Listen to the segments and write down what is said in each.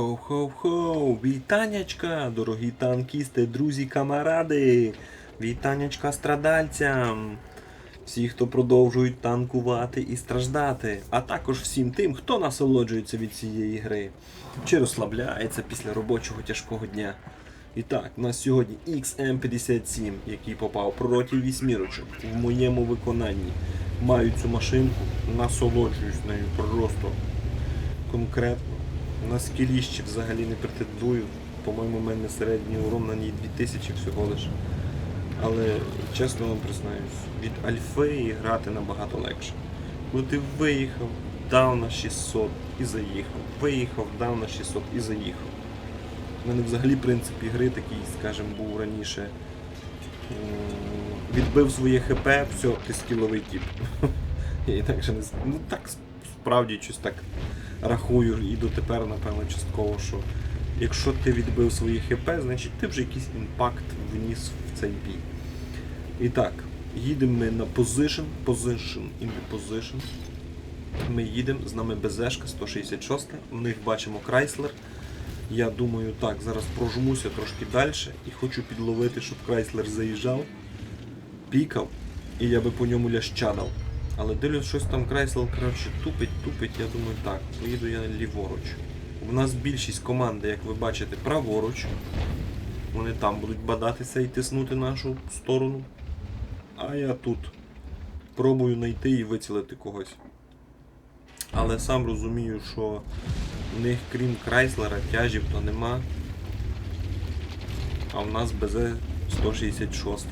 Хоу-хоу-хоу! Вітанячка, дорогі танкісти, друзі, камаради! Вітанячка страдальцям! Всі, хто продовжують танкувати і страждати, а також всім тим, хто насолоджується від цієї гри, чи розслабляється після робочого тяжкого дня. І так, у нас сьогодні XM57, який попав проти вісьмірочок в моєму виконанні. Маю цю машинку, насолоджуюсь нею просто конкретно. На скіліщі взагалі не претендую. По-моєму, у мене середній урон на ній 2000 всього лиш. Але чесно вам признаюсь, від альфи грати набагато легше. Коли ти виїхав, дав на 600 і заїхав. Виїхав, дав на 600 і заїхав. У мене взагалі принцип ігри такий, скажімо, був раніше. Відбив своє ХП, все, ти скіловий тип. Я інакше не з- Ну так справді щось так рахую і дотепер, напевно, частково, що якщо ти відбив свої ХП, значить ти вже якийсь імпакт вніс в цей бій. І так, їдемо ми на position, in the position. Ми їдемо, з нами БЗшка 166, в них бачимо Крайслер. Я думаю, так, зараз прожмуся трошки далі і хочу підловити, щоб Крайслер заїжджав, пікав, і я би по ньому лящадав. Але дивлюсь, щось там Крайслер, коротше, тупить, тупить, я думаю, так, поїду я ліворуч. У нас більшість команди, як ви бачите, праворуч. Вони там будуть бадатися і тиснути нашу сторону. А я тут пробую знайти і вицілити когось. Але сам розумію, що в них крім Крайслера тяжів то нема. А в нас БЗ 166.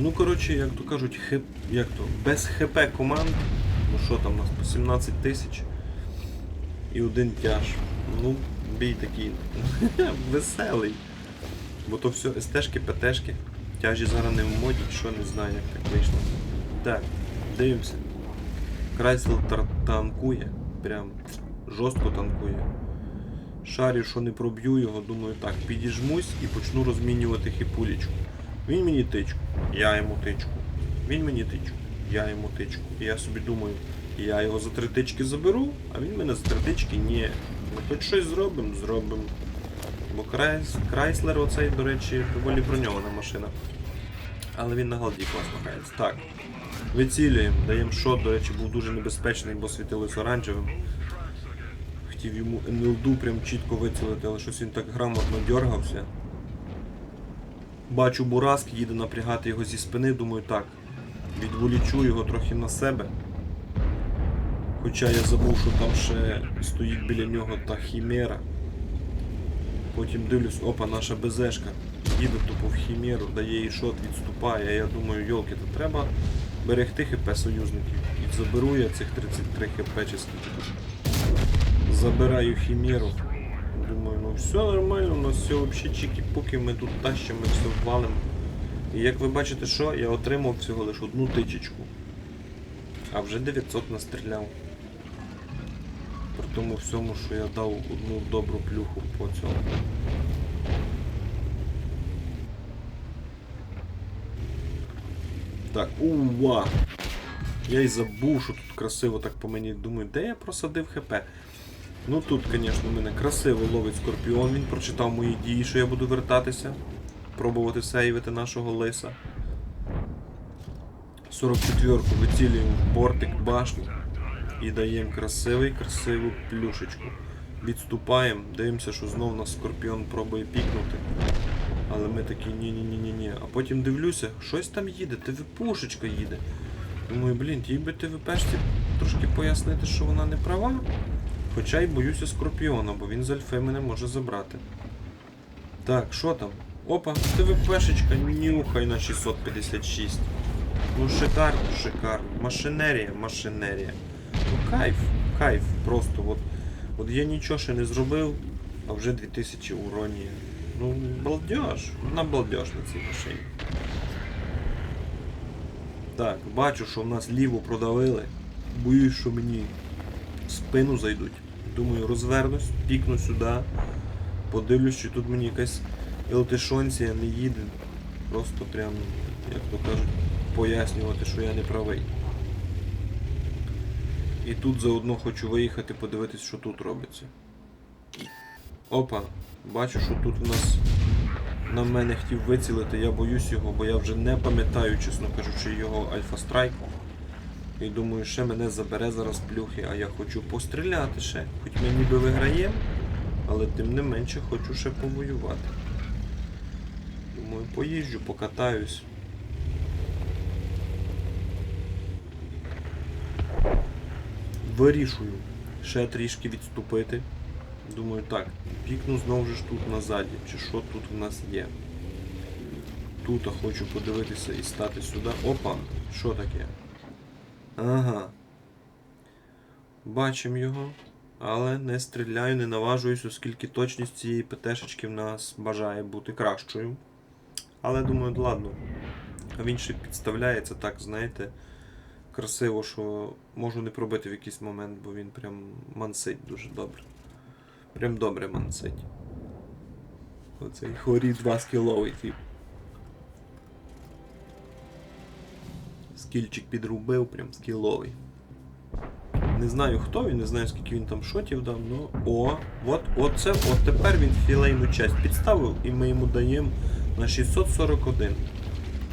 Ну, коротше, як то кажуть, хип, як то, без ХП команд, ну що там у нас по 17 тисяч і один тяж. Ну, бій такий веселий. Бо то все СТшки, ПТшки. Тяжі зараз не в моді, що не знаю, як так вийшло. Так, дивимося. Крайсел танкує. Прям жорстко танкує. Шарю, що не проб'ю його, думаю так, підіжмусь і почну розмінювати хіпулічку. Він мені тичку, я йому тичку. Він мені тичку, я йому тичку. І я собі думаю, я його за три тички заберу, а він мене за три тички ні. Ми хоч щось зробимо, зробимо. Бо Крайс, Крайслер оцей, до речі, доволі броньована машина. Але він на голді класно грається. Так. Вицілюємо, даємо шот, до речі, був дуже небезпечний, бо світилось оранжевим. Хотів йому НЛДу прям чітко вицілити, але щось він так грамотно дергався. Бачу Бураск, їде напрягати його зі спини, думаю так. Відволічу його трохи на себе. Хоча я забув, що там ще стоїть біля нього та хімера. Потім дивлюсь, опа, наша БЗшка. Їде тупо в хімеру, дає їй шот, відступає. Я думаю, йолки, то треба берегти хп союзників. І заберу я цих 33 хп чи скільки. Забираю хімеру. Ну все нормально, у нас все взагалі чики-пуки, ми тут тащимо, все валимо. І як ви бачите, що я отримав всього лише одну тичечку. А вже 900 настріляв. При тому всьому, що я дав одну добру плюху по цьому. Так, ува! Я й забув, що тут красиво так по мені думаю, де я просадив ХП. Ну тут, звісно, мене красиво ловить скорпіон, він прочитав мої дії, що я буду вертатися, пробувати сейвити нашого лиса. 44-ку вицілюємо в бортик башню і даємо красивий, красиву плюшечку. Відступаємо, дивимося, що знов нас скорпіон пробує пікнути. Але ми такі ні-ні-ні-ні-ні. А потім дивлюся, щось там їде, ТВ-пушечка їде. Думаю, блін, тій би ТВПшці трошки пояснити, що вона не права. Хоча й боюся Скорпіона, бо він з альфи мене може забрати. Так, що там? Опа, ТВПшечка, нюхай на 656. Ну шикарно, шикарно. Машинерія, машинерія. Ну кайф, кайф. Просто от, от я нічого ще не зробив, а вже 2000 уронів. Ну, балдеж, на балдеж на цій машині. Так, бачу, що в нас ліву продавили. Боюсь, що мені в спину зайдуть. Думаю, розвернусь, пікну сюди. Подивлюсь, чи тут мені якась ЛТшонція не їде. Просто прям, як то кажуть, пояснювати, що я не правий. І тут заодно хочу виїхати подивитись, що тут робиться. Опа, бачу, що тут в нас на мене хотів вицілити, я боюсь його, бо я вже не пам'ятаю, чесно кажучи, його Альфа Страйк. І думаю, ще мене забере зараз плюхи, а я хочу постріляти ще. Хоч ми ніби виграємо, але тим не менше хочу ще повоювати. Думаю, поїжджу, покатаюсь. Вирішую ще трішки відступити. Думаю, так, пікну знову ж тут назаді, чи що тут в нас є. Тут хочу подивитися і стати сюди. Опа, що таке? Ага. Бачимо його, але не стріляю, не наважуюсь, оскільки точність цієї ПТшечки в нас бажає бути кращою. Але думаю, ладно. А він ще підставляється так, знаєте, красиво, що можу не пробити в якийсь момент, бо він прям мансить дуже добре. Прям добре мансить. Оцей хорі 2 скіловий тип. Скільчик підрубив, прям скіловий. Не знаю хто він, не знаю скільки він там шотів дав, ну о, от, от от тепер він філейну часть підставив і ми йому даємо на 641.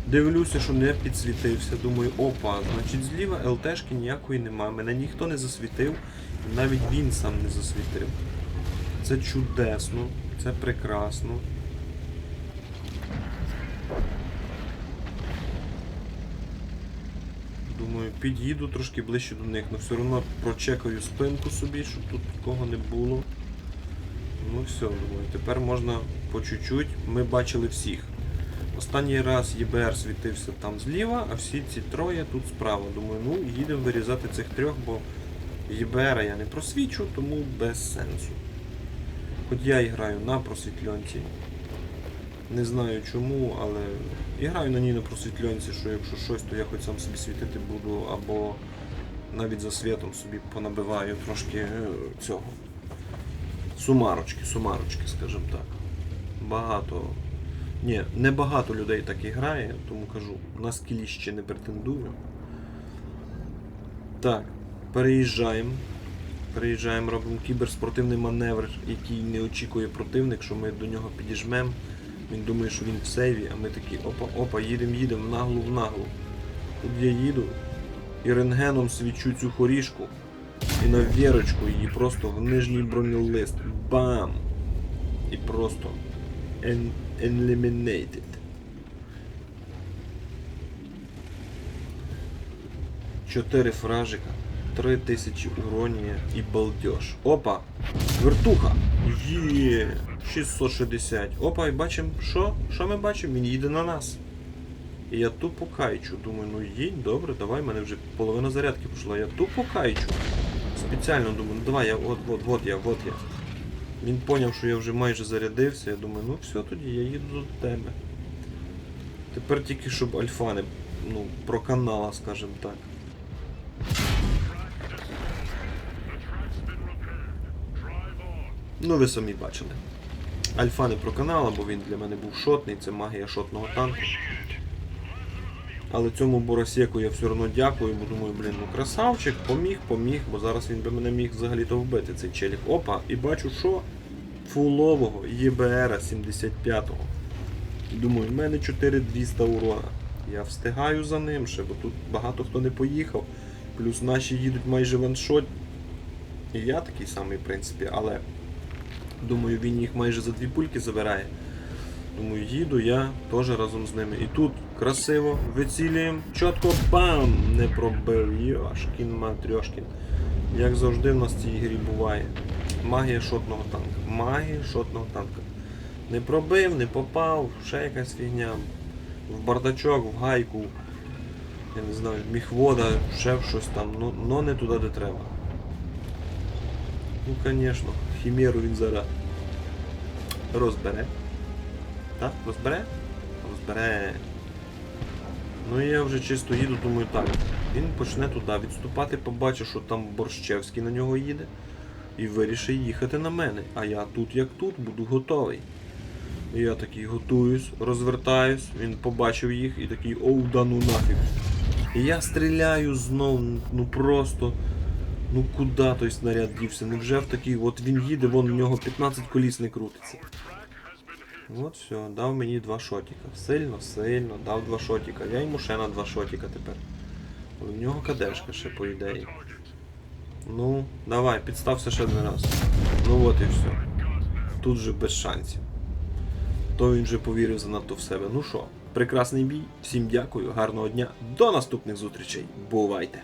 Дивлюся, що не підсвітився. Думаю, опа, значить зліва ЛТшки ніякої нема. Мене ніхто не засвітив, і навіть він сам не засвітив. Це чудесно, це прекрасно. Думаю, під'їду трошки ближче до них, але все одно прочекаю спинку собі, щоб тут нікого не було. Ну все, думаю, тепер можна по чуть-чуть. Ми бачили всіх. Останній раз ЄБР світився там зліва, а всі ці троє тут справа. Думаю, ну їдемо вирізати цих трьох, бо ЄБР я не просвічу, тому без сенсу. Хоч я і граю на просвітльонці. Не знаю чому, але і граю на ній на просвітльонці, що якщо щось, то я хоч сам собі світити буду, або навіть за світом собі понабиваю трошки е, цього. Сумарочки, сумарочки, скажімо так. Багато. Ні, не багато людей так і грає, тому кажу, на скілі ще не претендую. Так, переїжджаємо. Переїжджаємо, робимо кіберспортивний маневр, який не очікує противник, що ми до нього підіжмемо. Він думає, що він в сейві, а ми такі опа-опа, їдемо, їдемо, наглу в наглу. Тут я їду і рентгеном свічу цю хорішку і на вірочку її просто в нижній бронелист. Бам! І просто eliminated. Чотири фражика, три тисячі уронія і балдеж. Опа! Вертуха! Є! 660. Опа, і бачимо, що? Що ми бачимо? Він їде на нас. І я тупо кайчу. Думаю, ну їдь, добре, давай, в мене вже половина зарядки пішла. Я тупо кайчу. Спеціально думаю, ну давай, я от, от, от я, от я. Він поняв, що я вже майже зарядився. Я думаю, ну все тоді, я їду до тебе. Тепер тільки щоб альфа не ну, проканала, скажімо так. Ну ви самі бачили. Альфа не проканала, бо він для мене був шотний, це магія шотного танку. Але цьому Боросєку я все одно дякую, бо думаю, блін, ну красавчик, поміг, поміг, бо зараз він би мене міг взагалі-то вбити, цей челік. Опа, і бачу, що? Фулового ЄБР 75-го. Думаю, в мене 4200 урона. Я встигаю за ним ще, бо тут багато хто не поїхав. Плюс наші їдуть майже ваншот. І я такий самий, в принципі, але думаю, він їх майже за дві пульки забирає. Думаю, їду я теж разом з ними. І тут красиво вицілюємо. Чітко бам! Не пробив. Йошкін матрьошкін. Як завжди в нас в цій грі буває. Магія шотного танка. Магія шотного танка. Не пробив, не попав, ще якась фігня. В бардачок, в гайку. Я не знаю, в міхвода, ще в щось там, ну, но не туди, де треба. Ну, звісно, хімеру він зараз розбере. Так, розбере? Розбере. Ну і я вже чисто їду, думаю, так. Він почне туди відступати, побачив, що там Борщевський на нього їде. І вирішив їхати на мене. А я тут як тут буду готовий. І я такий готуюсь, розвертаюсь, він побачив їх і такий оу, да ну нафіг. І я стріляю знов, ну просто Ну куди той снаряд дівся? Невже в такий, от він їде, вон у нього 15 коліс не крутиться. От все, дав мені два шотіка. Сильно, сильно, дав два шотіка. Я йому ще на два шотіка тепер. У нього кадешка ще по ідеї. Ну, давай, підстався ще один раз. Ну от і все. Тут же без шансів. То він же повірив занадто в себе. Ну що, прекрасний бій. Всім дякую, гарного дня. До наступних зустрічей. Бувайте!